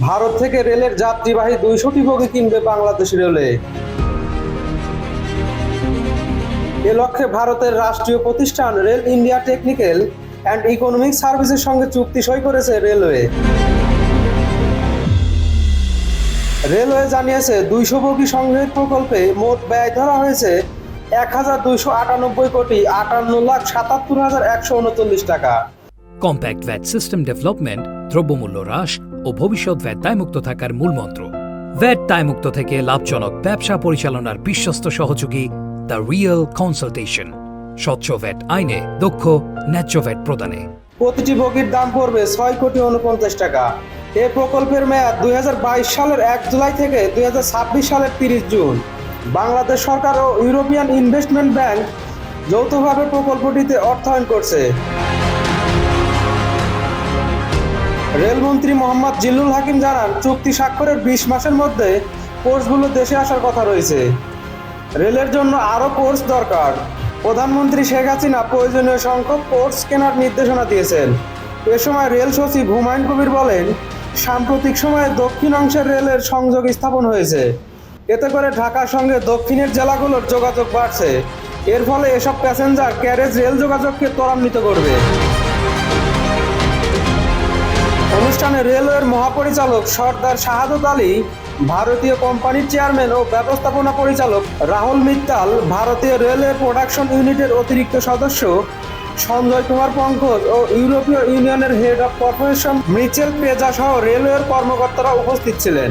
ভারত থেকে রেলের যাত্রীবাহী দুইশোটি বগি কিনবে বাংলাদেশ রেলওয়ে এ লক্ষ্যে ভারতের রাষ্ট্রীয় প্রতিষ্ঠান Rail India technical and economic সার্ভিসের সঙ্গে চুক্তি সই করেছে রেলওয়ে। রেলওয়ে জানিয়েছে, দুইশো বগি সংগ্রহের প্রকল্পে মোট ব্যয় ধরা হয়েছে এক হাজার দুইশো আটানব্বই কোটি আটান্ন লাখ সাতাত্তর হাজার একশো উনচল্লিশ টাকা। কম্প্যাক্ট ভ্যাট সিস্টেম ডেভেলপমেন্ট দ্রব্যমূল্য হ্রাস ও ভবিষ্যৎ দায়মুক্ত থাকার মূলমন্ত্র ভ্যাট দায়মুক্ত থেকে লাভজনক ব্যবসা পরিচালনার বিশ্বস্ত সহযোগী দ্য রিয়েল কনসালটেশন। স্বচ্ছ ভ্যাট আইনে দক্ষ, ন্যায্য ভ্যাট প্রদানে। প্রতিটি বগির দাম পড়বে ছয় কোটি উনপঞ্চাশ টাকা। এ প্রকল্পের মেয়াদ দুই হাজার বাইশ সালের এক জুলাই থেকে দুই হাজার ছাব্বিশ সালের তিরিশ জুন। বাংলাদেশ সরকার ও ইউরোপিয়ান ইনভেস্টমেন্ট ব্যাংক যৌথভাবে প্রকল্পটিতে অর্থায়ন করছে। রেলমন্ত্রী মোহাম্মদ জিল্লুল হাকিম জানান, চুক্তি স্বাক্ষরের বিশ মাসের মধ্যে কোর্সগুলো দেশে আসার কথা রয়েছে। রেলের জন্য আরও কোর্স দরকার। প্রধানমন্ত্রী শেখ হাসিনা প্রয়োজনীয় সংখ্যক কোর্স কেনার নির্দেশনা দিয়েছেন। এ সময় রেল সচিব হুমায়ুন কবির বলেন, সাম্প্রতিক সময়ে দক্ষিণ অংশের রেলের সংযোগ স্থাপন হয়েছে। এতে করে ঢাকার সঙ্গে দক্ষিণের জেলাগুলোর যোগাযোগ বাড়ছে। এর ফলে এসব প্যাসেঞ্জার, ক্যারেজ, রেল যোগাযোগকে ত্বরান্বিত করবে। অনুষ্ঠানে রেলওয়ের মহাপরিচালক সর্দার শাহাদত আলী, ভারতীয় কোম্পানির চেয়ারম্যান ও ব্যবস্থাপনা পরিচালক রাহুল মিত্তাল, ভারতীয় রেলওয়ে প্রোডাকশন ইউনিটের অতিরিক্ত সদস্য সঞ্জয় কুমার পঙ্কজ ও ইউরোপীয় ইউনিয়নের হেড অব কর্পোরেশন মিচেল পেজা সহ রেলওয়ের কর্মকর্তারা উপস্থিত ছিলেন।